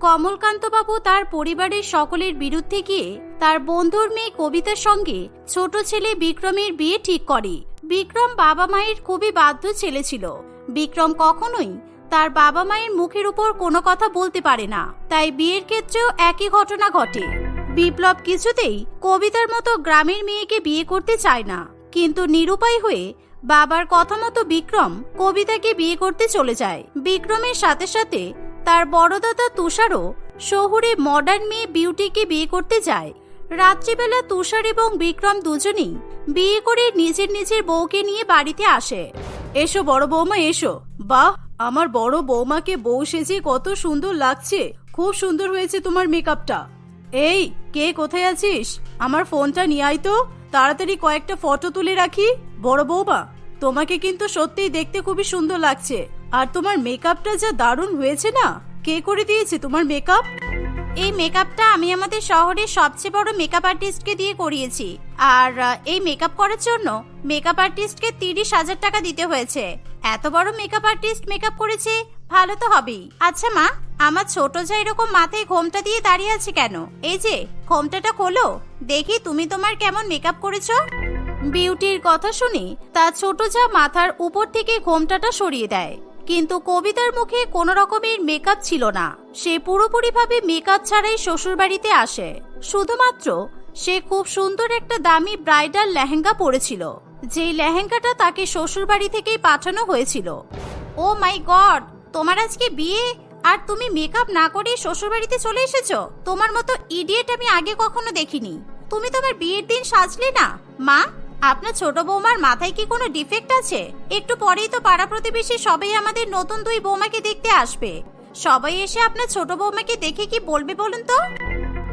কমলকান্তবাবু তার পরিবারের সকলের বিরুদ্ধে গিয়ে তার বন্ধুর মেয়ে কবিতার সঙ্গে ছোট ছেলে বিক্রমের বিয়ে ঠিক করে। বিক্রম বাবা মায়ের খুবই বাধ্য ছেলে ছিল। বিক্রম কখনোই তার বাবা মায়ের মুখের উপর কোনো কথা বলতে পারে না। তাই বিয়ের ক্ষেত্রেও একই ঘটনা ঘটে। বিপ্লব কিছুতেই কবিতার মতো গ্রামের মেয়েকে বিয়ে করতে চায় না। কিন্তু নিরুপায় হয়ে বাবার কথা মতো বিক্রম কবিতাকে বিয়ে করতে চলে যায়। বিক্রমের সাথে সাথে তার বড় দাদা তুষারও শহুরে মডার্ন মেয়ে বিউটিকে বিয়ে করতে যায়। রাত্রিবেলা তুষার এবং বিক্রম দুজনেই বিয়ে করে নিজের নিজের বউকে নিয়ে বাড়িতে আসে। এসো বড় বৌমা, এসো। বাহ, আমার বড় বৌমাকে বউ সেজে কত সুন্দর লাগছে। খুব সুন্দর হয়েছে তোমার মেকআপটা। এই, কে কোথায় আছিস? আমার ফোনটা নিয়ে আয় তো। তাড়াতাড়ি কয়েকটা ফটো তুলে রাখি। বড় বৌমা, তোমাকে কিন্তু সত্যিই দেখতে খুবই সুন্দর লাগছে। আর তোমার মেকআপটা যা দারুণ হয়েছে না? কে করে দিয়েছে তোমার মেকআপ? এই মেকআপটা আমি আমাদের শহরের সবচেয়ে বড় মেকআপ আর্টিস্টকে দিয়ে করিয়েছি। আর এই মেকআপ করার জন্য মেকআপ আর্টিস্টকে তিরিশ হাজার টাকা দিতে হয়েছে। এত বড় মেকআপ আর্টিস্ট মেকআপ করেছে, ভালো তো হবেই। আচ্ছা মা, আমার ছোট যা এরকম মাথায় ঘোমটা দিয়ে দাঁড়িয়ে আছে কেন? এই যে, ঘোমটাটা খোলো। দেখি তুমি তোমার কেমন মেকআপ করেছ? বিউটির কথা শুনে তার ছোট যা মাথার উপর থেকে ঘোমটাটা সরিয়ে দেয়। কিন্তু কবিতার মুখে কোনো রকমের মেকআপ ছিল না। সে পুরোপুরিভাবে মেকআপ ছাড়াই শ্বশুরবাড়িতে আসে। শুধুমাত্র সে খুব সুন্দর একটা দামি ব্রাইডাল লেহেঙ্গা পরেছিল, যেই লেহেঙ্গাটা তাকে শ্বশুরবাড়ি থেকেই পাঠানো হয়েছিল। ও মাই গড, তোমার আজকে বিয়ে? আর তুমি মেকআপ না করে শ্বশুরবাড়িতে চলে এসেছ? তোমার মতো ইডিয়েট আমি আগে কখনো দেখিনি। তুমি তোমার বিয়ের দিন সাজলে না। মা আপনার ছোট বৌমার মাথায় কি কোনো ডিফেক্ট আছে? একটু পরেই তো পাড়া প্রতিবেশী সবাই আমাদের নতুন দুই বৌমাকে দেখতে আসবে। সবাই এসে আপনার ছোট বৌমাকে দেখে কি বলবে বলুন তো?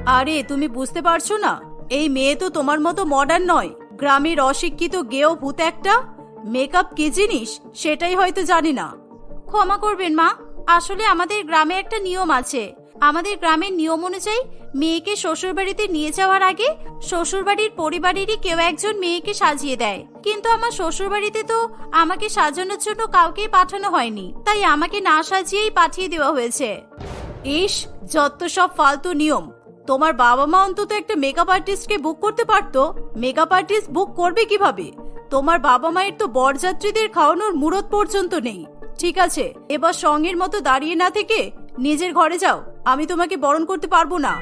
আরে তুমি বুঝতে পারছ না। এই মেয়ে তো তোমার মতো মডার্ন নয়। গ্রামের অশিক্ষিত গেও ভূত একটা। মেকআপ কি জিনিস? সেটাই হয়তো জানি না। ক্ষমা করবেন মা। আসলে আমাদের গ্রামে একটা নিয়ম আছে। আমাদের গ্রামের নিয়ম অনুযায়ী মেয়েকে শ্বশুরবাড়িতে নিয়ে যাওয়ার আগে শ্বশুরবাড়ির পরিবারেরই কেউ একজন মেয়েকে সাজিয়ে দেয়। কিন্তু আমার শ্বশুরবাড়িতে তো আমাকে সাজানোর জন্য কাউকেই পাঠানো হয়নি। তাই আমাকে না সাজিয়েই পাঠিয়ে দেওয়া হয়েছে। ইস, যত সব ফালতু নিয়ম। তোমার বাবা মা অন্তত একটা মেকআপ আর্টিস্টকে বুক করতে পারতো। মেকআপ আর্টিস্ট বুক করবে কীভাবে? তোমার বাবা মায়ের তো বরযাত্রীদের খাওয়ানোর মুরত পর্যন্ত নেই। ঠিক আছে, এবার সঙ্গের মতো দাঁড়িয়ে না থেকে নিজের ঘরে যাও। আমি তোমাকে বরণ করতে পারব না।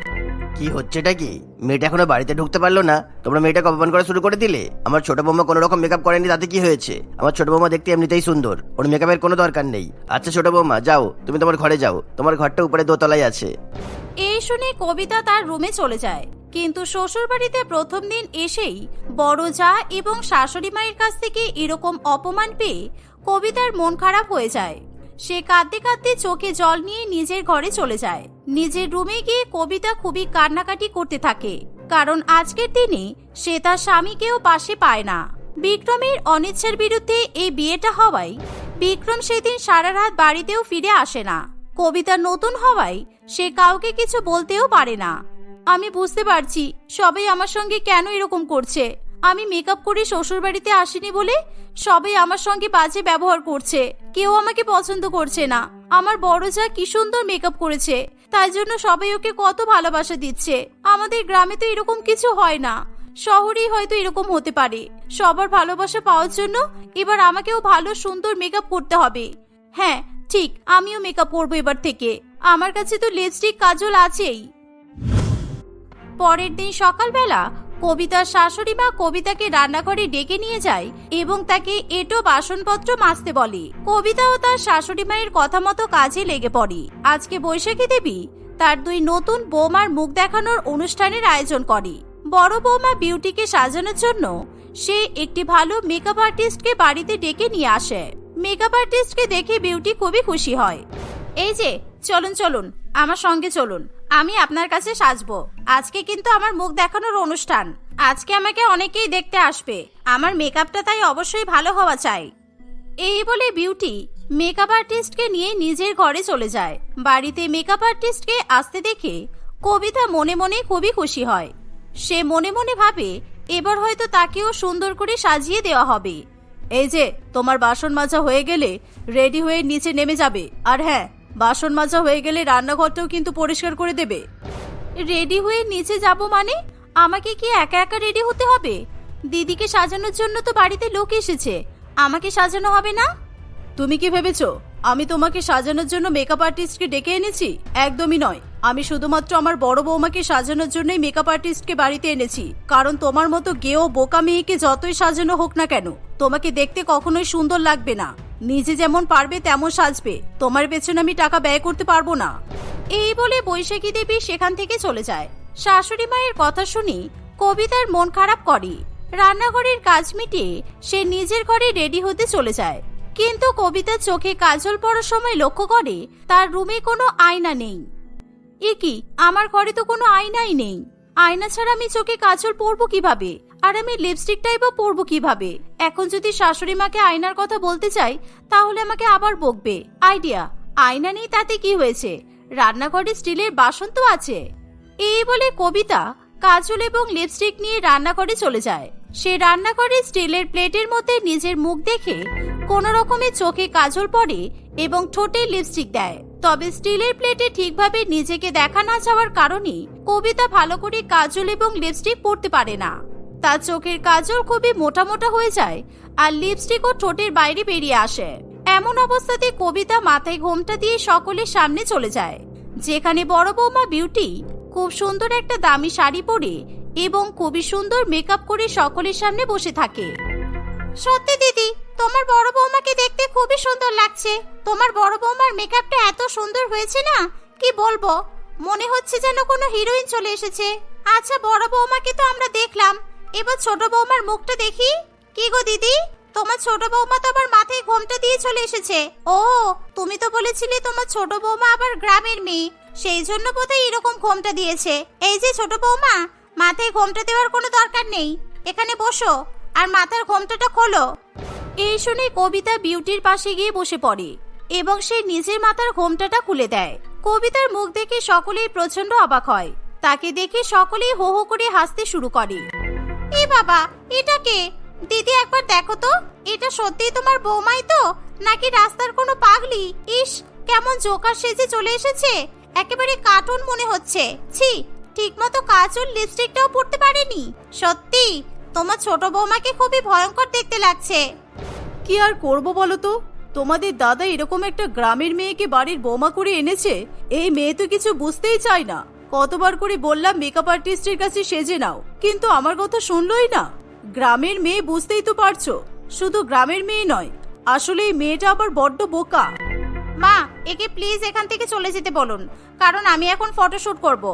কি হচ্ছেটা কি? মেয়েটা এখনও বাড়িতে ঢুকতে পারল না। তোমরা মেয়েটাকে অপমান করা শুরু করে দিলে? আমার ছোট বৌমা কোনো রকম মেকআপ করেনি তাতে কি হয়েছে? আমার ছোট বৌমা দেখতে এমনিতেই সুন্দর। ওর মেকআপের কোনো দরকার নেই। আচ্ছা ছোট বৌমা যাও তুমি তোমার ঘরে যাও। তোমার ঘরটা উপরে দোতলায় আছে। এই শুনে কবিতা তার রুমে চলে যায়। কিন্তু শ্বশুরবাড়িতে প্রথম দিন এসেই বড় যা এবং শাশুড়ি মায়ের কাছ থেকে এরকম অপমান পেয়ে কবিতার মন খারাপ হয়ে যায়। সে কাঁদতে কাঁদতে চোখে জল নিয়ে নিজের ঘরে চলে যায়। নিজের রুমে গিয়ে কবিতা খুবই কান্নাকাটি করতে থাকে। কারণ আজকের দিনে সে তার স্বামীকেও পাশে পায় না। বিক্রমের অনিচ্ছার বিরুদ্ধে এই বিয়েটা হওয়ায় বিক্রম সেদিন সারা রাত বাড়িতেও ফিরে আসে না। কবিতা নতুন হওয়ায় সে কাউকে কিছু বলতেও পারে না। আমি বুঝতে পারছি সবাই আমার সঙ্গে কেন এরকম করছে। আমি মেকআপ করে শ্বশুর বাড়িতে আসিনি বলে সবাই আমার সঙ্গে বাজে ব্যবহার করছে। কেউ আমাকে পছন্দ করছে না। আমার বড় যা কি সুন্দর মেকআপ করেছে, তাই জন্য সবাই ওকে কত ভালোবাসা দিচ্ছে। আমাদের গ্রামে তো এরকম কিছু হয় না, শহরেই হয়তো এরকম হতে পারে। সবার ভালোবাসা পাওয়ার জন্য এবার আমাকেও ভালো সুন্দর মেকআপ করতে হবে। হ্যাঁ ঠিক, আমিও মেকআপ করব এবার থেকে। আমার কাছে তো লিপস্টিক কাজল আছেই। পরের দিন সকালবেলা কবিতার শাশুড়ি মা কবিতাকে রান্নাঘরে ডেকে নিয়ে যায় এবং তাকে এটো বাসনপত্র মাজতে বলে। কবিতা ও তার শাশুড়ি মায়ের কথা মতো কাজে লেগে পড়ে। আজকে বৈশাখী দেবী তার দুই নতুন বৌমার মুখ দেখানোর অনুষ্ঠানের আয়োজন করে। বড় বৌমা বিউটিকে সাজানোর জন্য সে একটি ভালো মেকআপ আর্টিস্টকে বাড়িতে ডেকে নিয়ে আসে। মেকআপ আর্টিস্টকে দেখে বিউটি খুবই খুশি হয়। এই যে, চলুন চলুন আমার সঙ্গে চলুন, আমি আপনার কাছে সাজবো। আজকে কিন্তু আমার মুখ দেখানোর অনুষ্ঠান। আজকে আমাকে অনেকেই দেখতে আসবে। আমার মেকআপটা তাই অবশ্যই ভালো হওয়া চাই। এই বলে বিউটি মেকআপ আর্টিস্টকে নিয়ে নিজের ঘরে চলে যায়। বাড়িতে মেকআপ আর্টিস্টকে আসতে দেখে কবিতা মনে মনে খুবই খুশি হয়। সে মনে মনে ভাবে, এবার হয়তো তাকেও সুন্দর করে সাজিয়ে দেওয়া হবে। এই যে, তোমার বাসন মাজা হয়ে গেলে রেডি হয়ে নিচে নেমে যাবে। আর হ্যাঁ বাসন মাজা হয়ে গেলে রান্নাঘরটাও কিন্তু পরিষ্কার করে দেবে। রেডি হয়ে নিচে যাব মানে? আমাকে কি একা একা রেডি হতে হবে? দিদিকে সাজানোর জন্য তো বাড়িতে লোক এসেছে। আমাকে সাজানো হবে না? তুমি কি ভেবেছো? আমি তোমাকে সাজানোর জন্য মেকআপ আর্টিস্টকে ডেকে এনেছি? একদমই নয়। আমি শুধুমাত্র আমার বড় বৌমাকে সাজানোর জন্যই মেকআপ আর্টিস্টকে বাড়িতে এনেছি। কারণ তোমার মতো গেও বোকা মেয়েকে যতই সাজানো হোক না কেন, তোমাকে দেখতে কখনোই সুন্দর লাগবে না। নিজে যেমন পারবে, তেমন সাজবে। তোমার পেছনে আমি টাকা ব্যয় করতে পারব না। এই বলে বৈশাখী দেবী সেখান থেকে চলে যায়। শাশুড়ি মায়ের কথা শুনি কবিতার মন খারাপ করে। রান্নাঘরের কাজ মিটিয়ে সে নিজের ঘরে রেডি হতে চলে যায়। কিন্তু কবিতার চোখে কাজল পড়ার সময় লক্ষ্য করে তার রুমে কোনো আয়না নেই। এ কি আমার ঘরে তো কোনো আয়নাই নেই। আয়না ছাড়া আমি চোখে কাজল পরবো কীভাবে? আর আমি লিপস্টিকটাই বা পরবো কীভাবে? এখন যদি শাশুড়ি মাকে আয়নার কথা বলতে চাই, তাহলে আমাকে আবার বকবে। আইডিয়া আয়না নেই, তাতে কি হয়েছে? রান্নাঘরে স্টিলের বাসন তো আছে। এই বলে কবিতা কাজল এবং লিপস্টিক নিয়ে রান্নাঘরে চলে যায়। সে রান্নাঘরে স্টিলের প্লেটের মধ্যে নিজের মুখ দেখে কোনো রকমের চোখে কাজল পড়ে এবং ঠোঁটে লিপস্টিক দেয়। তবে স্টিলের প্লেটে ঠিকভাবে নিজেকে দেখা না যাওয়ার কারণে কবিতা ভালো করে কাজল এবং লিপস্টিক পরতে পারে না। তার চোখের কাজল খুবই মোটা মোটা হয়ে যায় আর লিপস্টিকও ঠোঁটের বাইরে বেরিয়ে আসে। এমন অবস্থাতে কবিতা মাথায় ঘোমটা দিয়ে সকলের সামনে চলে যায়, যেখানে বড় বৌমা বিউটি খুব সুন্দর একটা দামি শাড়ি পরে এবং খুবই সুন্দর মেকআপ করে সকলের সামনে বসে থাকে। সত্যি দিদি, তোমার বড় বৌমাকে দেখতে খুবই সুন্দর লাগছে। তোমার বড় বৌমার মেকআপটা এত সুন্দর হয়েছে না? কি বলব? মনে হচ্ছে যেন কোনো হিরোইন চলে এসেছে। আচ্ছা বড় বৌমাকে তো আমরা দেখলাম। এবার ছোট বৌমার মুখটা দেখি। কি গো দিদি? তোমার ছোট বৌমা তো আবার মাথায় ঘোমটা দিয়ে চলে এসেছে। ও, তুমি তো বলেছিলে তোমার ছোট বৌমা আবার গ্রামের মেয়ে। সেই জন্য বোধহয় এরকম ঘোমটা দিয়েছে। এই যে ছোট বৌমা, মাথায় ঘোমটা দেওয়ার কোনো দরকার নেই। এখানে বসো, আর মাথার ঘোমটাটা খোলো। এই শুনে কবিতা বিউটির পাশে গিয়ে বসে পড়ে, এবং সে নিজের মাথার ঘোমটাটা খুলে দেয়। কবিতার মুখ দেখে সকলেই প্রচণ্ড অবাক হয়। তাকে দেখে সকলেই হো হো করে হাসতে শুরু করে। এ বাবা, এটা কে? দিদি একবার দেখো তো, এটা সত্যিই তোমার বৌমাই তো? নাকি রাস্তার কোনো পাগলি? ইস, কেমন জোকার সেজে চলে এসেছে। একেবারে কার্টুন মনে হচ্ছে। ছি, ঠিকমতো কাজল লিপস্টিকটাও পরতে পারেনি। সত্যি, তোমার ছোট বৌমাকে খুবই ভয়ঙ্কর দেখতে লাগছে। কি আর করব বলো তো? তোমাদের দাদা এরকম একটা গ্রামের মেয়েকে বাড়ির বৌমা করে এনেছে। এই মেয়ে তো কিছু বুঝতেই চায় না। কতবার করে বললাম মেকআপ আর্টিস্টের কাছে সেজে নাও, কিন্তু আমার কথা শুনলই না। গ্রামের মেয়ে বুঝতেই তো পারছ, শুধু গ্রামের মেয়ে নয়, আসলে এই মেয়েটা আবার বড্ড বোকা। মা, একে প্লিজ এখান থেকে চলে যেতে বলুন, কারণ আমি এখন ফটোশুট করব।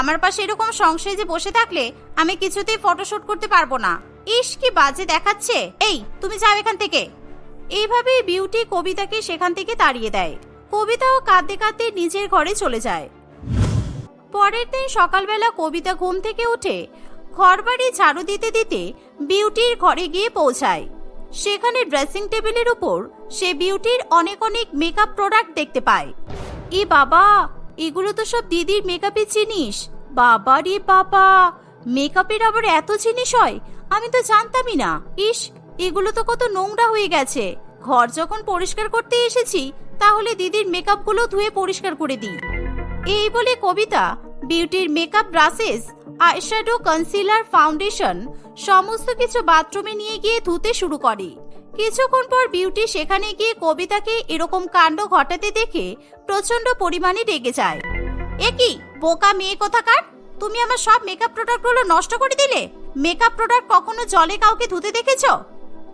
আমার পাশে এরকম সংসারে যে বসে থাকলে আমি কিছুতেই ফটোশুট করতে পারব না। ইস, কি বাজে দেখাচ্ছে। এই, তুমি যাও এখান থেকে। এইভাবেই বিউটি কবিতাকে সেখান থেকে তাড়িয়ে দেয়। কবিতাও কাঁদতে কাঁদতে নিজের ঘরে চলে যায়। পরের দিন সকালবেলা কবিতা ঘুম থেকে উঠে ঘরবাড়ি ঝাড়ু দিতে দিতে বিউটির ঘরে গিয়ে পৌঁছায়। সেখানে ড্রেসিং টেবিলের উপর সে বিউটির অনেক অনেক মেকআপ প্রোডাক্ট দেখতে পায়। এ বাবা, এগুলো তো সব দিদির মেকআপের জিনিস। বাবা রে বাবা মেকআপের আবার এত জিনিস হয়, আমি তো জানতামই না। ইস, এগুলো তো কত নোংরা হয়ে গেছে। ঘর যখন পরিষ্কার করতে এসেছি, তাহলে দিদির মেকআপগুলো ধুয়ে পরিষ্কার করে দিই। এই বলে Kabita বিউটির makeup brushes eyeshadow concealer foundation, সমস্ত কিছু বাথরুমে নিয়ে গিয়ে ধুতে শুরু করে। কিছুক্ষণ পর বিউটি সেখানে গিয়ে কবিতাকে এরকম কাণ্ড ঘটাতে দেখে প্রচণ্ড পরিমাণে রেগে যায়। এ কি, বোকা মেয়ে কোথাকার? তুমি আমার সব মেকআপ প্রোডাক্টগুলো নষ্ট করে দিলে? মেকআপ প্রোডাক্ট কখনো জলে কাউকে ধুতে দেখেছ?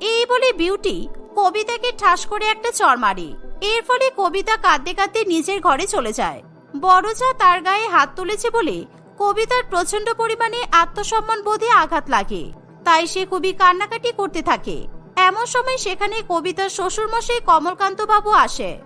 এই বলে বিউটি কবিতাকে ঠাস করে একটা চর মারে। এর ফলে কবিতা কাঁদতে কাঁদতে নিজের ঘরে চলে যায়। বড় যা তার গায়ে হাত তুলেছে বলে কবিতার প্রচণ্ড পরিমাণে আত্মসম্মান বোধে আঘাত লাগে। তাই সে খুবই কান্নাকাটি করতে থাকে। এমন সময় সেখানে কবিতার শ্বশুরমশাই কমলকান্ত বাবু আসে।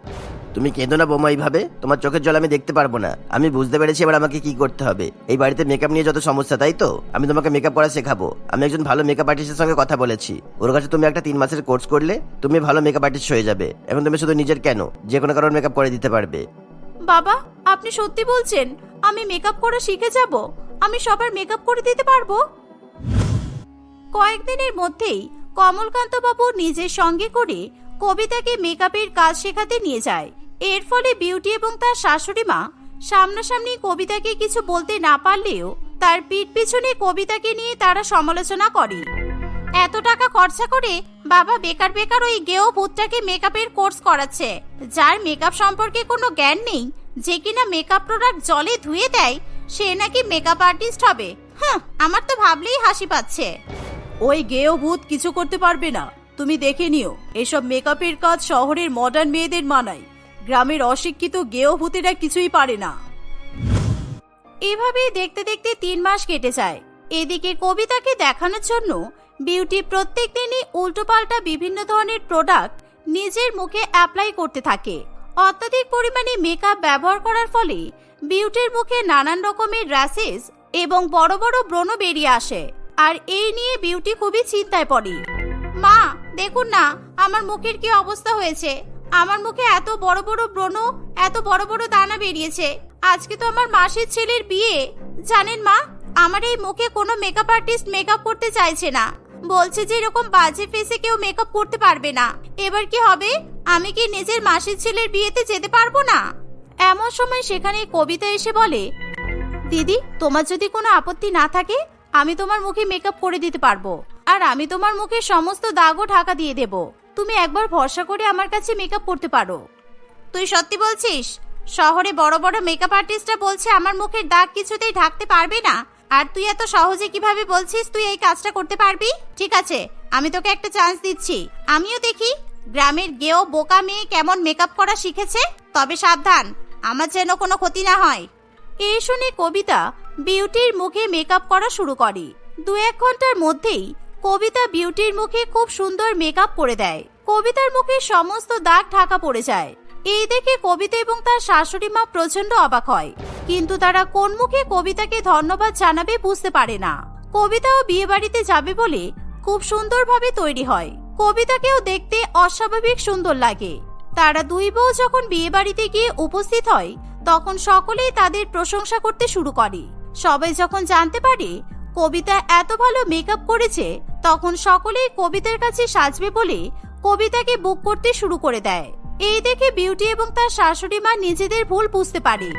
তুমি কেঁদো না বোমা এইভাবে। তোমার চোখের জল আমি দেখতে পারব না। আমি বুঝতে পেরেছি এবার আমাকে কি করতে হবে। এই বাড়িতে মেকআপ নিয়ে যত সমস্যা, তাই তো? আমি তোমাকে মেকআপ করা শেখাবো। আমি একজন ভালো মেকআপ আর্টিস্টের সঙ্গে কথা বলেছি। ওর কাছে তুমি একটা তিন মাসের কোর্স করলে, তুমি ভালো মেকআপ আর্টিস্ট হয়ে যাবে। এখন তুমি শুধু নিজের কেন? যে কোনো কারণ মেকআপ করে দিতে পারবে। বাবা, আপনি সত্যি বলছেন, আমি মেকআপ করা শিখে যাব? আমি সবার মেকআপ করে দিতে পারব? কয়েকদিনের মধ্যেই কমলকান্ত বাবু নিজের সঙ্গে করে কবিতাকে মেকআপের কাজ শেখাতে নিয়ে যায়। এর ফলে বিউটি এবং তার শাশুড়ি মা সামনাসামনি কবিতাকে কিছু বলতে না পারলেও তার পিঠ পিছনে কবিতাকে নিয়ে তারা সমালোচনা করে। এত টাকা খরচা করে বাবা বেকার বেকার ওই গেও ভূতটাকে মেকআপের কোর্স করাচ্ছে। যার মেকআপ সম্পর্কে কোনো জ্ঞান নেই যে কিনা মেকআপ প্রোডাক্ট জলে ধুয়ে দেয় সে নাকি মেকআপ আর্টিস্ট হবে। হ্যাঁ আমার তো ভাবলেই হাসি পাচ্ছে। ওই গেও ভূত কিছু করতে পারবে না। তুমি দেখে নিও এসব মেকআপের কাজ শহরের মডার্ন মেয়েদের মানায়। গ্রামের অশিক্ষিত গেও ভূতেরা কিছুই পারে না। এভাবেই দেখতে দেখতে তিন মাস কেটে যায়। এদিকে কবিতাকে দেখানোর জন্য বিউটি প্রত্যেক দিনই উল্টোপাল্টা বিভিন্ন ধরনের প্রোডাক্ট নিজের মুখে অ্যাপ্লাই করতে থাকে। অত্যাধিক পরিমাণে মেকআপ ব্যবহার করার ফলে বিউটির মুখে নানান রকমের র্যাসেস এবং বড় বড় ব্রণ বেরিয়ে আসে। আর এই নিয়ে বিউটি খুবই চিন্তায় পড়ে। মা, দেখুন না, আমার মুখের কি অবস্থা হয়েছে? আমার মুখে এত বড় বড় ব্রণ এত বড় বড় দানা বেরিয়েছে। আজকে তো আমার মাসির ছেলের বিয়ে। জানেন মা, আমার এই মুখে কোনো মেকআপ আর্টিস্ট মেকআপ করতে চাইছে না। বলছে যে এরকম বাজে ফেসে কেউ মেকআপ করতে পারবে না। এবার কি হবে? আমি কি নিজের মাসির ছেলের বিয়েতে যেতে পারব না? এমন সময় সেখানে কবিতা এসে বলে, দিদি, তোমার যদি কোনো আপত্তি না থাকে, আমি তোমার মুখে মেকআপ করে দিতে পারব। আর আমি তোমার মুখে সমস্ত দাগও ঢাকা দিয়ে দেব। তুমি একবার ভরসা করে আমার কাছে মেকআপ করতে পারো। তুই সত্যি বলছিস? শহরে বড় বড় মেকআপ আর্টিস্টরা বলছে আমার মুখের দাগ কিছুতেই ঢাকতে পারবে না। আর তুই এত সহজে কীভাবে বলছিস তুই এই কাজটা করতে পারবি? ঠিক আছে, আমি তোকে একটা চান্স দিচ্ছি। আমিও দেখি গ্রামের গেও বোকা মেয়ে কেমন মেকআপ করা শিখেছে। তবে সাবধান, আমার যেন কোনো ক্ষতি না হয়। এই শুনে কবিতা বিউটির মুখে মেকআপ করা শুরু করে। দু এক ঘণ্টার মধ্যেই কবিতা বিউটির মুখে খুব সুন্দর মেকআপ করে দেয়। কবিতার মুখে সমস্ত দাগ ঢাকা পড়ে যায়। এই দেখে কবিতা এবং তার শাশুড়ি মা প্রচণ্ড অবাক হয়। কিন্তু তারা কোন মুখে কবিতাকে ধন্যবাদ জানাবে বুঝতে পারে না। কবিতাও বিয়ে বাড়িতে যাবে বলে খুব সুন্দরভাবে তৈরি হয়। কবিতাকেও দেখতে অস্বাভাবিক সুন্দর লাগে। তারা দুই বউ যখন বিয়ে বাড়িতে গিয়ে উপস্থিত হয়, তখন সকলেই তাদের প্রশংসা করতে শুরু করে। সবাই যখন জানতে পারে কবিতা এত ভালো মেকআপ করেছে, তখন সকলেই কবিতার কাছে সাজবে বলে কবিতাকে বুক করতে শুরু করে দেয়। এই দেখে বিউটি এবং তার শাশুড়ি মা নিজেদের ভুল বুঝতে পারে।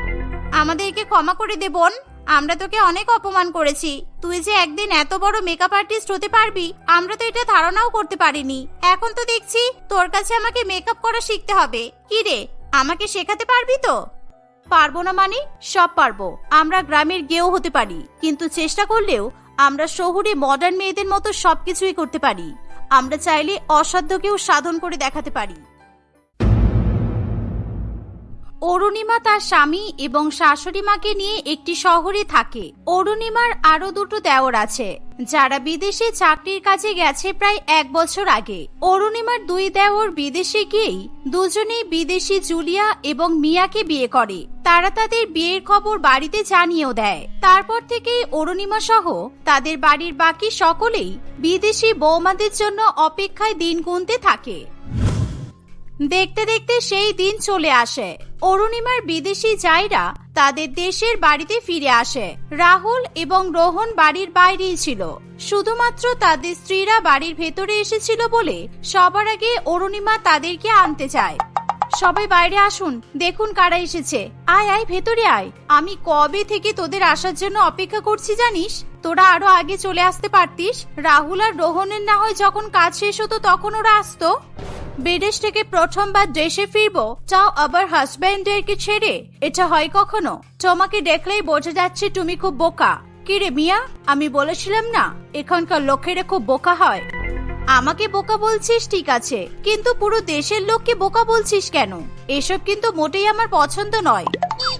আমাদেরকে ক্ষমা করে দে, বোন। আমরা তোকে অনেক অপমান করেছি। তুই যে একদিন এত বড় মেকআপ আর্টিস্ট হতে পারবি, আমরা তো এটা ধারণাও করতে পারিনি। এখন তো দেখছি, তোর কাছে আমাকে মেকআপ করা শিখতে হবে। কি রে, আমাকে শেখাতে পারবি তো? পারব না মানে সব পারব। আমরা গ্রামের গেও হতে পারি, কিন্তু চেষ্টা করলেও আমরা শহুরে মডার্ন মেয়েদের মতো সবকিছুই করতে পারি। আমরা চাইলে অসাধ্যকেও সাধন করে দেখাতে পারি। অরুণিমা তার স্বামী এবং শাশুড়ি মাকে নিয়ে একটি শহরে থাকে। অরুণিমার আরও দুটো দেওর আছে। যারা বিদেশে চাকরির কাজে গেছে প্রায় এক বছর আগে। অরুণিমার দুই দেওর বিদেশে গিয়েই দুজনেই বিদেশি জুলিয়া এবং মিয়াকে বিয়ে করে। তারা তাদের বিয়ের খবর বাড়িতে জানিয়েও দেয়। তারপর থেকেই অরুণিমা সহ তাদের বাড়ির বাকি সকলেই বিদেশি বৌমাদের জন্য অপেক্ষায় দিন গুনতে থাকে। দেখতে দেখতে সেই দিন চলে আসে। অরুণিমার বিদেশি জায়রা তাদের দেশের বাড়িতে ফিরে আসে। রাহুল এবং রোহন বাড়ির বাইরেই ছিল। শুধুমাত্র তাদের স্ত্রীরা বাড়ির ভেতরে এসেছিল বলে সবার আগে অরুণিমা তাদেরকে আনতে চায়। সবাই বাইরে আসুন, দেখুন কারা এসেছে। আয় আয়, ভেতরে আয়। আমি কবে থেকে তোদের আসার জন্য অপেক্ষা করছি জানিস? তোরা আরও আগে চলে আসতে পারতিস। রাহুল আর রোহনের না হয় যখন কাজ শেষ হতো তখন ওরা আসতো। বিদেশ থেকে প্রথমবার দেশে ফিরবো তাও আবার হাজব্যান্ডেরকে ছেড়ে? এটা হয় কখনো? তোমাকে দেখলেই বোঝা যাচ্ছে তুমি খুব বোকা। কি রে মিয়া, আমি বলেছিলাম না, এখানকার লোকেরা খুব বোকা হয়। আমাকে বোকা বলছিস, ঠিক আছে। কিন্তু পুরো দেশের লোককে বোকা বলছিস কেন? এসব কিন্তু মোটেই আমার পছন্দ নয়।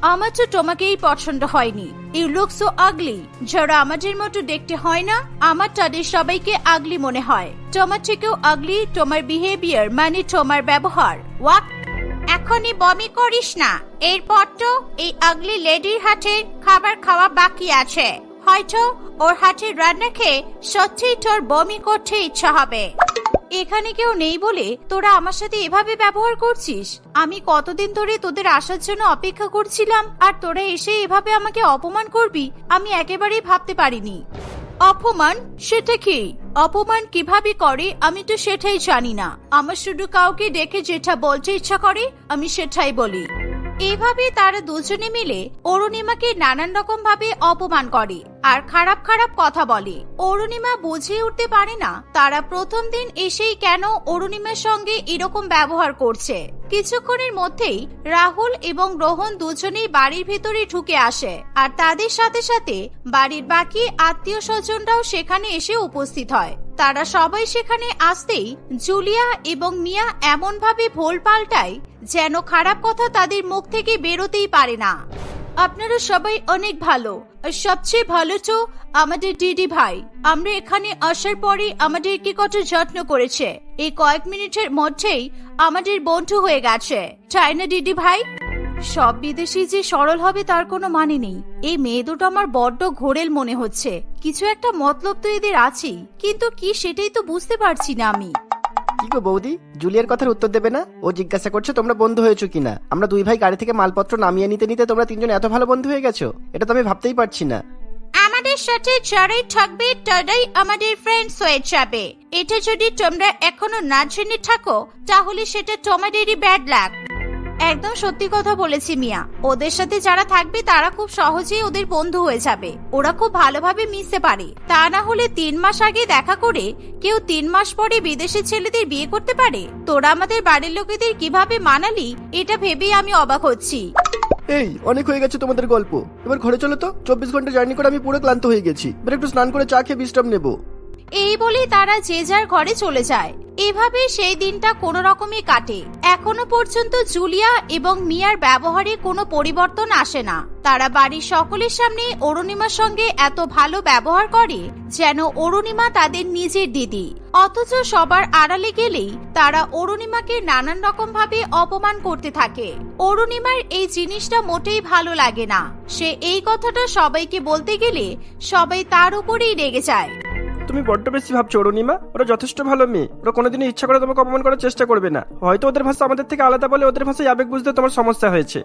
আমার তো তোমাকেই পছন্দ হয়নি। ইউ লুক সো আগলি যারা আমাদের মতো দেখতে হয় না, আমার তাদের সবাইকে আগলি মনে হয়। তোমার থেকেও আগলি তোমার বিহেভিয়ার মানে তোমার ব্যবহার। ওয়াক এখনই বমি করিস না। এরপর তো এই আগলি লেডির হাতে খাবার খাওয়া বাকি আছে। হয়তো ওর হাতের রান্না খেয়ে সত্যিই তোর বমি করতে ইচ্ছা হবে। এখানে কেউ নেই বলে তোরা আমার সাথে এভাবে ব্যবহার করছিস? আমি কতদিন ধরে তোদের আসার জন্য অপেক্ষা করছিলাম আর তোরা এসে এভাবে আমাকে অপমান করবি, আমি একেবারেই ভাবতে পারিনি। অপমান? সেটা কি? অপমান কীভাবে করে আমি তো সেটাই জানি না। আমার শুধু কাউকে ডেকে যেটা বলতে ইচ্ছা করে, আমি সেটাই বলি। এভাবে তারা দুজনে মিলে অরুণিমাকে নানান রকম ভাবে অপমান করে আর খারাপ খারাপ কথা বলে। অরুণিমা বুঝে উঠতে পারে না তারা প্রথম দিন এসেই কেন অরুণিমার সঙ্গে এরকম ব্যবহার করছে। কিছুক্ষণের মধ্যেই রাহুল এবং রোহন দুজনেই বাড়ির ভেতরে ঢুকে আসে আর তাদের সাথে সাথে বাড়ির বাকি আত্মীয় স্বজনরাও সেখানে এসে উপস্থিত হয়। তারা সবাই সেখানে আসতেই জুলিয়া এবং মিয়া এমনভাবে ভোল পাল্টায় যেন খারাপ কথা তাদের মুখ থেকে বেরোতেই পারে না। আপনারা সবাই অনেক ভালো। আর সবচেয়ে ভালো তো আমাদের দিদি ভাই। আমরা এখানে আসার পরে আমাদেরকে কত যত্ন করেছে। এই কয়েক মিনিটের মধ্যেই আমাদের বন্ধু হয়ে গেছে। তাই না, দিদি ভাই? সব বিদেশি যে সরল হবে তার কোনো মানে নেই। এই মেয়ে দুটো আমার বড্ড ঘোরেল মনে হচ্ছে। কিছু একটা মতলব তো এদের আছেই। কিন্তু কি সেটাই তো বুঝতে পারছি না আমি। কি গো বৌদি? জুলিয়ার কথার উত্তর দেবে না? ও জিজ্ঞাসা করছে, তোমরা বন্ধু হয়েছো কিনা? আমরা দুই ভাই গাড়ি থেকে মালপত্র নামিয়ে নিতে নিতে তোমরা তিনজন এত ভালো বন্ধু হয়ে গেছো? এটা তো আমি ভাবতেই পারছি না। আমাদের সাথে যারাই থাকবে তারাই আমাদের ফ্রেন্ডস হয়ে যাবে। এটা যদি তোমরা এখনও না জেনে থাকো, তাহলে সেটা তোমাদেরই ব্যাড লাক একদম সত্যি কথা বলেছি মিয়া। ওদের সাথে যারা থাকবে, তারা খুব সহজেই ওদের বন্ধু হয়ে যাবে। ওরা খুব ভালোভাবে মিশতে পারে। তা না হলে তিন মাস আগে দেখা করে কেউ তিন মাস পরে বিদেশি ছেলেদের বিয়ে করতে পারে? তোরা আমাদের বাড়ির লোকেদের কীভাবে মানালি, এটা ভেবেই আমি অবাক হচ্ছি। এই, অনেক হয়ে গেছে তোমাদের গল্প। এবার ঘরে চলো তো। চব্বিশ ঘণ্টা জার্নি করে আমি পুরো ক্লান্ত হয়ে গেছি। এবার একটু স্নান করে চা খেয়ে বিশ্রাম নেব। এই বলে তারা যে যার ঘরে চলে যায়। এভাবে সেই দিনটা কোনো রকমে কাটে। এখনও পর্যন্ত জুলিয়া এবং মিয়ার ব্যবহারে কোনো পরিবর্তন আসে না। তারা বাড়ির সকলের সামনে অরুণিমার সঙ্গে এত ভালো ব্যবহার করে যেন অরুণিমা তাদের নিজের দিদি। অথচ সবার আড়ালে গেলেই তারা অরুণিমাকে নানান রকম ভাবে অপমান করতে থাকে। অরুণিমার এই জিনিসটা মোটেই ভালো লাগে না। সে এই কথাটা সবাইকে বলতে গেলে সবাই তার উপরেই রেগে যায়। তুমি বড্ড বেশি ভাবছ অরুণিমা ওরা যথেষ্ট ভালো মেয়ে। ওরা কোনোদিনই ইচ্ছা করে তোমাকে অপমান করার চেষ্টা করবে না। হয়তো ওদের ভাষা আমাদের থেকে আলাদা বলে ওদের ভাষায় আবেগ বুঝতে তোমার সমস্যা হয়েছে।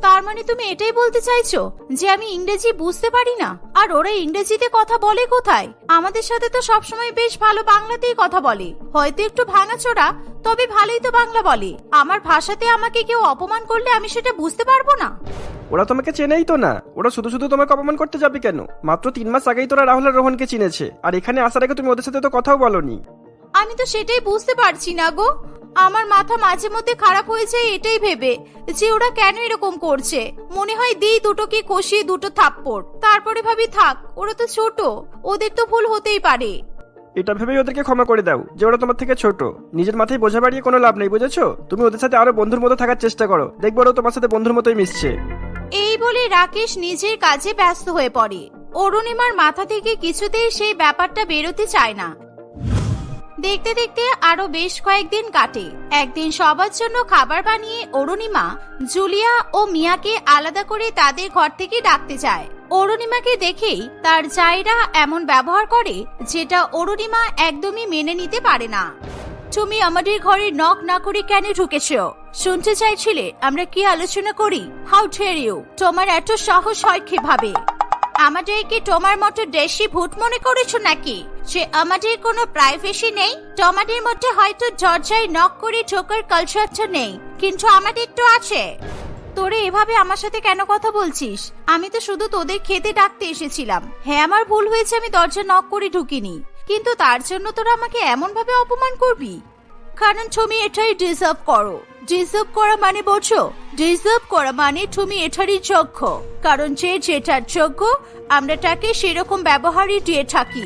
তার মানে তুমি এটাই বলতে চাইছো যে আমি ইংরেজি বুঝতে পারি না? আর ওরা ইংরেজিতে কথা বলে কোথায়? আমাদের সাথে তো সবসময় বেশ ভালো বাংলাতেই কথা বলে। হয়তো একটু ভাঙাচোরা, তবে ভালোই তো বাংলা বলে। আমার ভাষাতে আমাকে কেউ অপমান করলে আমি সেটা বুঝতে পারব না? ওরা তোমাকে চেনেই তো না। ওরা শুধু শুধু তোমাকে অপমান করতে যাবে কেন? মাত্র তিন মাস আগেই তোরা রাহুল আর রোহনকে চিনেছে। আর এখানে আসার আগে তুমি ওদের সাথে তো কথাও বলনি। আমি তো সেটাই বুঝতে পারছি না গো। আমার মাথা মাঝে মধ্যে খারাপ হয়ে যায় এটাই ভেবে যে ওরা কেন এরকম করছে। মনে হয় দিই দুটো দুটোকে কষিয়ে দুটো থাপ্পড়। তারপরে ভাবি থাক ওরা তো ছোট। ওদের তো ভুল হতেই পারে। এটা ভেবেই ওদেরকে ক্ষমা করে দাও যে ওরা তোমার থেকে ছোট। নিজের মাথায় বোঝা বাড়িয়ে কোনো লাভ নেই বুঝেছ? তুমি ওদের সাথে আরও বন্ধুর মতো থাকার চেষ্টা করো। দেখব ওরা তোমার সাথে বন্ধুর মতোই মিশছে। এই বলে রাকেশ নিজের কাজে ব্যস্ত হয়ে পড়ে। অরুণিমার মাথা থেকে কিছুতেই সেই ব্যাপারটা বেরোতে চায় না। দেখতে দেখতে আরও বেশ কয়েকদিন কাটে। একদিন সবার জন্য খাবার বানিয়ে অরুণিমা, জুলিয়া ও মিয়াকে আলাদা করে তাদের ঘর থেকে ডাকতে যায় অরুণিমাকে দেখেই তার জায়রা এমন ব্যবহার করে যেটা অরুণিমা একদমই মেনে নিতে পারে না। তুমি আমাদের ঘরে নক না করে কেন ঢুকেছো? শুনতে চাইছিলে, আমরা কি আলোচনা করি? হাউ ঠের ইউ তোমার এত সাহস হয় কীভাবে? আমাদেরকে তোমার মতো দেশি ভূত মনে করেছ নাকি? যে আমাদের কোনো প্রাইভেসি নেই? তোমাদের মধ্যে হয়তো দরজায় নক করে ঢোকার কালচারটা নেই, কিন্তু আমাদের তো আছে। তোরে এভাবে আমার সাথে কেন কথা বলছিস? আমি তো শুধু তোদের খেতে ডাকতে এসেছিলাম। হ্যাঁ আমার ভুল হয়েছে, আমি দরজা নক করে ঢুকিনি। কিন্তু তার জন্য তোরা আমাকে এমন ভাবে অপমান করবি? কারণ তুমি এটাই ডিজার্ভ করো। ডিজার্ভ করা মানে বোঝো? ডিজার্ভ করা মানে তুমি এটারই যোগ্য। কারণ যে যেটার যোগ্য, আমরা তাকে সেরকম ব্যবহারই দিয়ে থাকি।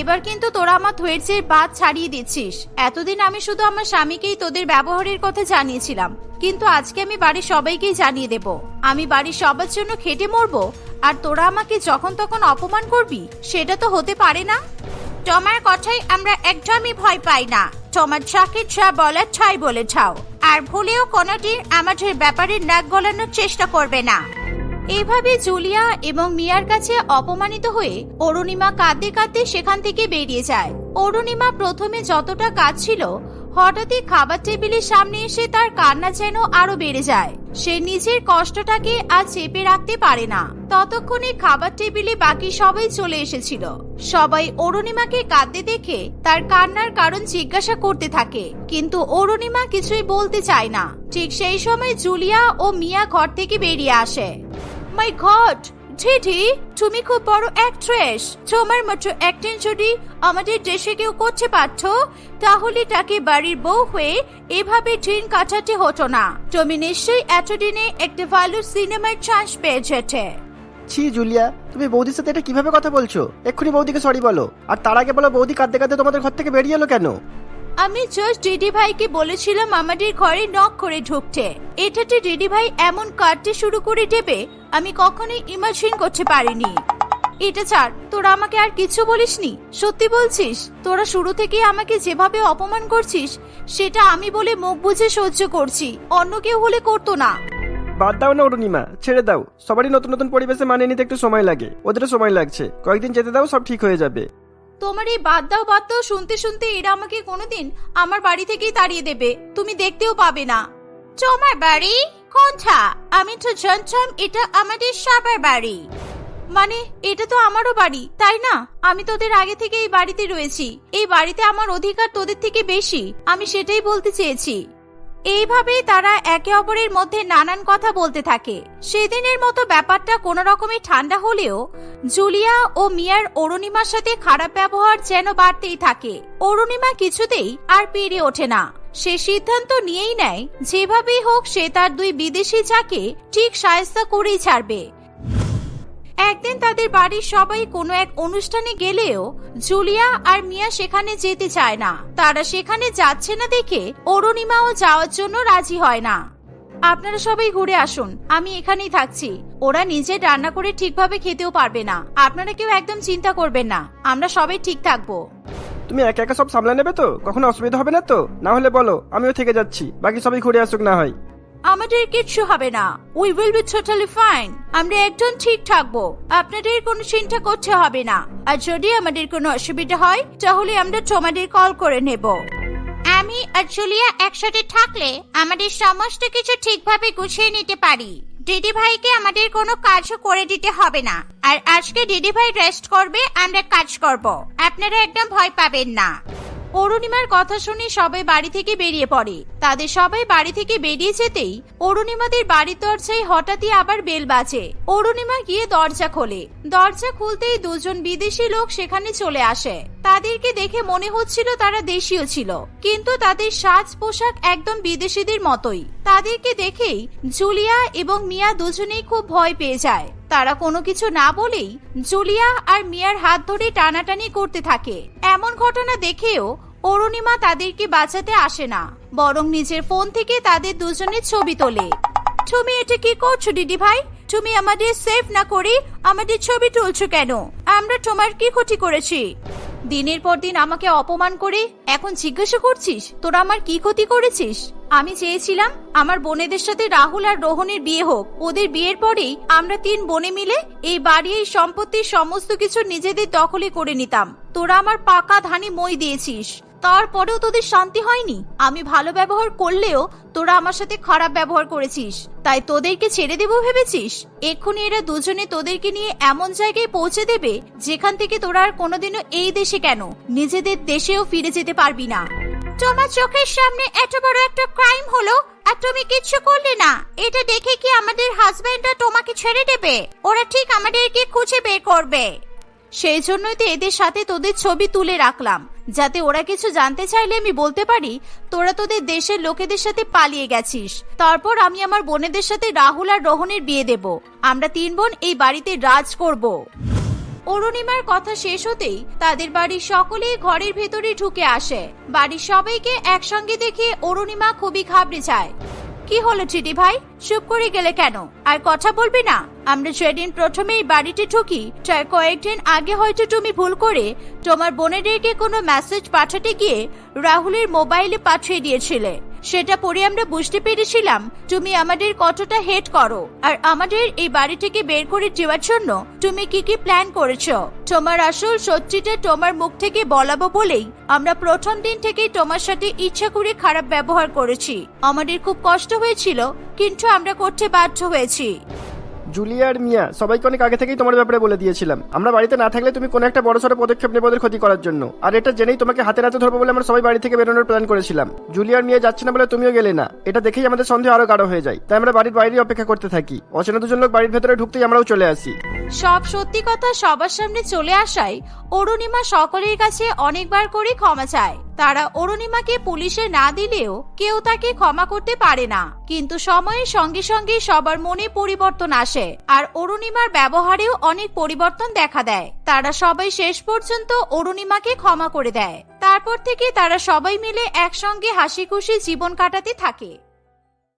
এবার কিন্তু তোরা আমার ধৈর্যের বাদ ছাড়িয়ে দিচ্ছিস। এতদিন আমি শুধু আমার স্বামীকেই তোদের ব্যবহারের কথা জানিয়েছিলাম। কিন্তু আজকে আমি বাড়ির সবাইকেই জানিয়ে দেব। আমি বাড়ির সবার জন্য খেটে মরবো? আর তোরা আমাকে যখন তখন অপমান করবি? সেটা তো হতে পারে না? তোমার কথাই আমরা একদমই ভয় পাই না। তোমার যাকে যা বলার ছাই বলে যাও। আর ভুলেও কোনোদিন আমাদের ব্যাপারে নাক গলানোর চেষ্টা করবে না। এভাবে জুলিয়া এবং মিয়ার কাছে অপমানিত হয়ে অরুণিমা কাঁদতে কাঁদতে সেখান থেকে বেরিয়ে যায়। অরুণিমা প্রথমে যতটা কাঁদছিল হঠাৎই খাবার টেবিলের সামনে এসে তার কান্না যেন আরও বেড়ে যায়। সে নিজের কষ্টটাকে আর চেপে রাখতে পারে না। ততক্ষণে খাবার টেবিলে বাকি সবাই চলে এসেছিল। সবাই অরুণিমাকে কাঁদতে দেখে তার কান্নার কারণ জিজ্ঞাসা করতে থাকে। কিন্তু অরুণিমা কিছুই বলতে চায় না। ঠিক সেই সময় জুলিয়া ও মিয়া ঘর থেকে বেরিয়ে আসে। My god! ঝিঝি, তুমি খুব বড় অ্যাক্ট্রেস তোমার মতো অ্যাক্টিং যদি আমাদের দেশে কেউ করতে পারতো, তাহলে তাকে বাড়ির বউ হয়ে এভাবে দিন কাটাতে হতো না। তুমি নিশ্চয়ই এতদিনে একটা ভালো সিনেমার চান্স পেয়ে যেতে ছি, জুলিয়া, তুমি বৌদির সাথে এটা কীভাবে কথা বলছো? এক্ষুনি বৌদিকে সরি বলো। আর তার আগে বলো, বৌদি কাঁদতে কাঁদতে তোমাদের ঘর থেকে বেরিয়ে এলো কেন? আমি জাস্ট ডিডি ভাইকে বলেছিলাম আমাদের ঘরে নক করে ঢুকতে। এটাতে ডিডি ভাই এমন কাটতে শুরু করে দেবে, আমি কখনোই ইমাজিন করতে পারিনি। এটা ছাড়, তোরা আমাকে আর কিছু বলিসনি? সত্যি বলছিস, তোরা শুরু থেকে আমাকে যেভাবে অপমান করছিস, সেটা আমি বলে মুখ বুঝে সহ্য করছি, অন্য কেউ হলে করতো না। বাদ দাও না অরুণিমা, ছেড়ে দাও। সবারই নতুন নতুন পরিবেশে মানিয়ে নিতে একটু সময় লাগে, ওদেরও সময় লাগছে। কয়েকদিন যেতে দাও, সব ঠিক হয়ে যাবে। তোমার এই বাদ দাও বাদ দাও, শুনতে শুনতে এরা আমাকে কোনোদিন আমার বাড়ি থেকেই তাড়িয়ে দেবে। তুমি দেখতেও পাবে না। তোমার বাড়ি? কোনটা? আমি তো জানতাম এটা আমাদের সবার বাড়ি। মানে এটা তো আমারও বাড়ি, তাই না? আমি তোদের আগে থেকে এই বাড়িতে রয়েছি। এই বাড়িতে আমার অধিকার তোদের থেকে বেশি। আমি সেটাই বলতে চেয়েছি। এইভাবেই তারা একে অপরের মধ্যে নানান কথা বলতে থাকে। সেদিনের মতো ব্যাপারটা কোনো রকমে ঠান্ডা হলেও জুলিয়া ও মিয়ার অরুণিমার সাথে খারাপ ব্যবহার যেন বাড়তেই থাকে। অরুণিমা কিছুতেই আর পেরে ওঠে না। সে সিদ্ধান্ত নিয়েই নেয়, যেভাবেই হোক সে তার দুই বিদেশি যাকে ঠিক সায়স্তা করেই ছাড়বে। একদিন তাদের বাড়ির সবাই কোনো এক অনুষ্ঠানে গেলেও জুলিয়া আর মিয়া সেখানে যেতে চায় না। তারা সেখানে যাচ্ছে না দেখে অরুণিমাও যাওয়ার জন্য রাজি হয় না। আপনারা সবাই ঘুরে আসুন, আমি এখানেই থাকছি। ওরা নিজে রান্না করে ঠিকভাবে খেতেও পারবে না। আপনারা কেউ একদম চিন্তা করবেন না, আমরা সবাই ঠিক থাকব। তুমি একা একা সব সামলে নেবে তো? কখনো অসুবিধা হবে না তো? না হলে বলো, আমিও থেকে যাচ্ছি। বাকি সবাই ঘুরে আসুক না হয়। আমাদের কিচ্ছু হবে না। We will be totally fine আমরা একদম ঠিক থাকব। আপনাদের কোনো চিন্তা করতে হবে না। আর যদি আমাদের কোনো অসুবিধা হয়, তাহলে আমরা তোমাদের কল করে নেব। আমি আর জুলিয়া একসাথে থাকলে আমাদের সমস্ত কিছু ঠিকভাবে গুছিয়ে নিতে পারি। দিদি ভাইকে আমাদের কোনো কাজও করে দিতে হবে না। আর আজকে দিদি ভাই রেস্ট করবে, আমরা কাজ করব। আপনারা একদম ভয় পাবেন না। অরুণিমার কথা শুনে সবাই বাড়ি থেকে বেরিয়ে পড়ে। তাদের সবাই বাড়ি থেকে বেরিয়ে যেতেই অরুণিমাদের বাড়ির দরজায় হঠাৎই আবার বেল বাজে। অরুণিমা গিয়ে দরজা খোলে। দরজা খুলতেই দুজন বিদেশি লোক সেখানে চলে আসে। তাদেরকে দেখে মনে হচ্ছিল তারা দেশীয় ছিল, কিন্তু তাদের সাজ পোশাক একদম বিদেশিদের মতোই। তাদেরকে দেখেই জুলিয়া এবং মিয়া দুজনেই খুব ভয় পেয়ে যায়। তারা কোনো কিছু না বলেই জুলিয়া আর মিয়ার হাত ধরে টানাটানি করতে থাকে। এমন ঘটনা দেখেও অরুণিমা তাদেরকে বাঁচাতে আসে না, বরং নিজের ফোন থেকে তাদের দুজনের ছবি তোলে। তুমি এটা কি করছ, দিদি ভাই? তুমি আমাদের সেভ না করে আমাদের ছবি তুলছো কেন? আমরা তোমার কি ক্ষতি করেছি? দিনের পর দিন আমাকে অপমান করে? এখন জিজ্ঞাসা করছিস? তোরা আমার কি ক্ষতি করেছিস? আমি চেয়েছিলাম আমার বোনেদের সাথে রাহুল আর রোহনের বিয়ে হোক। ওদের বিয়ের পরেই আমরা তিন বোনে মিলে এই বাড়ি, এই সম্পত্তির সমস্ত কিছু নিজেদের দখলে করে নিতাম। তোরা আমার পাকা ধানে মই দিয়েছিস। তারপরেও তোদের শান্তি হয়নি। আমি ভালো ব্যবহার করলেও তোরা আমার সাথে খারাপ ব্যবহার করেছিস, তাই তোদেরকে ছেড়ে দেবো ভেবেছিস? এক্ষুনি এরা দুজনে তোদেরকে নিয়ে এমন জায়গায় পৌঁছে দেবে, যেখান থেকে তোরা আর কোনোদিনও এই দেশে কেন? নিজেদের দেশেও ফিরে যেতে পারবি না। তোমার চোখের সামনে এত বড় একটা ক্রাইম হলো, আর তুমি কিচ্ছু করলে না। এটা দেখে কি আমাদের হাজবেন্ডরা তোমাকে ছেড়ে দেবে? ওরা ঠিক আমাদেরকে খুঁজে বের করবে। সেই জন্যই তো এদের সাথে তোদের ছবি তুলে রাখলাম। যাতে ওরা কিছু জানতে চাইলে আমি বলতে পারি, তোরা তোদের দেশের লোকেদের সাথে পালিয়ে গেছিস। তারপর আমি আমার বোনেদের সাথে রাহুল আর রোহনের বিয়ে দেব। আমরা তিন বোন এই বাড়িতে রাজ করব। অরুণিমার কথা শেষ হতেই তাদের বাড়ির সকলেই ঘরের ভেতরে ঢুকে আসে। বাড়ির সবাইকে একসঙ্গে দেখে অরুণিমা খুবই ঘাবড়ে যায়। কি হলো চিটি ভাই? চুপ করে গেলে কেন? আর কথা বলবি না? আমরা সেদিন প্রথমেই বাড়িতে ঢুকি তার কয়েকদিন আগে হয়তো তুমি ভুল করে তোমার বোনেদেরকে কোনো মেসেজ পাঠাতে গিয়ে রাহুলের মোবাইলে পাঠিয়ে দিয়েছিলে। সেটা পড়ে আমরা বুঝতে পেরেছিলাম। তুমি আমাদের কতটা হেট করো। আর আমাদের এই বাড়ি থেকে বের করে যাওয়ার জন্য তুমি কি কি প্ল্যান করেছ? তোমার আসল সত্যিটা তোমার মুখ থেকে বলাবো বলেই আমরা প্রথম দিন থেকেই তোমার সাথে ইচ্ছা করে খারাপ ব্যবহার করেছি। আমাদের খুব কষ্ট হয়েছিল, কিন্তু আমরা করতে বাধ্য হয়েছি। জুলিয়া আর মিয়া, সবাইকে অনেক আগে থেকেই তোমার ব্যাপারে বলে দিয়েছিলাম। আমরা বাড়িতে না থাকলে তুমি কোনো একটা বড় সড়ো পদক্ষেপ নেবে ওদের ক্ষতি করার জন্য। আর এটা জেনেই তোমাকে হাতে নাতে ধরবো বলে আমরা সবাই বাড়ি থেকে বেরোনোর প্ল্যান করেছিলাম। জুলিয়ার মিয়া যাচ্ছে না বলে তুমিও গেলে না। এটা দেখেই আমাদের সন্দেহ আরও গাঢ় হয়ে যায়। তাই আমরা বাড়ির বাইরেই অপেক্ষা করতে থাকি। অচেনা দুজন লোক বাড়ির ভেতরে ঢুকতেই আমরাও চলে আসি। সব সত্যি কথা সবার সামনে চলে আসায় অরুণিমা সকলের কাছে অনেকবার করে ক্ষমা চায়। তারা অরুণিমাকে পুলিশে না দিলেও কেউ তাকে ক্ষমা করতে পারে না। কিন্তু সময়ের সঙ্গে সঙ্গে সবার মনে পরিবর্তন আসে। আর অরুণিমার ব্যবহারেও অনেক পরিবর্তন দেখা দেয়। তারা সবাই শেষ পর্যন্ত অরুণিমাকে ক্ষমা করে দেয়। তারপর থেকে তারা সবাই মিলে একসঙ্গে হাসি খুশি জীবন কাটাতে থাকে।